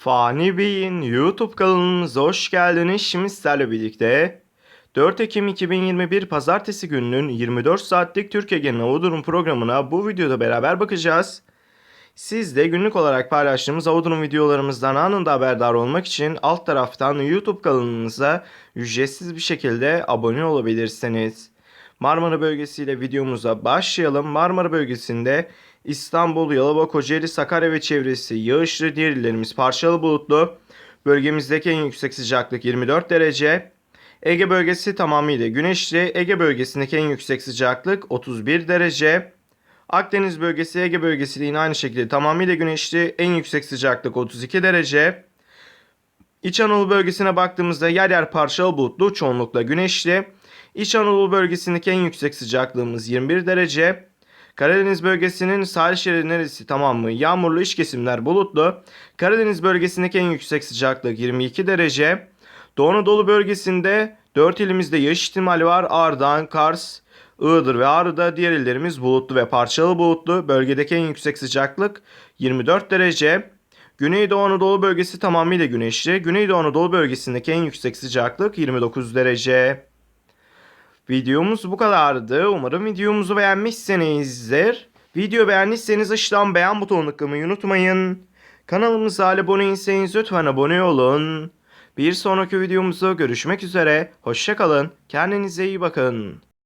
Fani Bey'in YouTube kanalımıza hoş geldiniz. Şimdi sizlerle birlikte 4 Ekim 2021 Pazartesi gününün 24 saatlik Türkiye Genel Hava Durum programına bu videoda beraber bakacağız. Siz de günlük olarak paylaştığımız hava durum videolarımızdan anında haberdar olmak için alt taraftan YouTube kanalımıza ücretsiz bir şekilde abone olabilirsiniz. Marmara bölgesiyle videomuza başlayalım. Marmara bölgesinde İstanbul, Yalova, Kocaeli, Sakarya ve çevresi yağışlı, diğer illerimiz parçalı bulutlu. Bölgemizdeki en yüksek sıcaklık 24 derece. Ege bölgesi tamamıyla güneşli. Ege bölgesindeki en yüksek sıcaklık 31 derece. Akdeniz bölgesi, Ege bölgesi yine aynı şekilde tamamıyla güneşli. En yüksek sıcaklık 32 derece. İç Anadolu bölgesine baktığımızda yer yer parçalı bulutlu, çoğunlukla güneşli. İç Anadolu bölgesindeki en yüksek sıcaklığımız 21 derece. Karadeniz bölgesinin sahil şeridi neresi tamam mı? Yağmurlu iç kesimler bulutlu. Karadeniz bölgesindeki en yüksek sıcaklık 22 derece. Doğu Anadolu bölgesinde 4 ilimizde yağış ihtimali var. Ardahan, Kars, Iğdır ve Ağrı'da diğer illerimiz bulutlu ve parçalı bulutlu. Bölgedeki en yüksek sıcaklık 24 derece. Güneydoğu Anadolu bölgesi tamamıyla güneşli. Güneydoğu Anadolu bölgesindeki en yüksek sıcaklık 29 derece. Videomuz bu kadardı. Umarım videomuzu beğenmişsinizdir. Video beğendiyseniz aşağıdan beğen butonuna tıklamayı unutmayın. Kanalımıza abone değilseniz lütfen abone olun. Bir sonraki videomuzda görüşmek üzere. Hoşçakalın. Kendinize iyi bakın.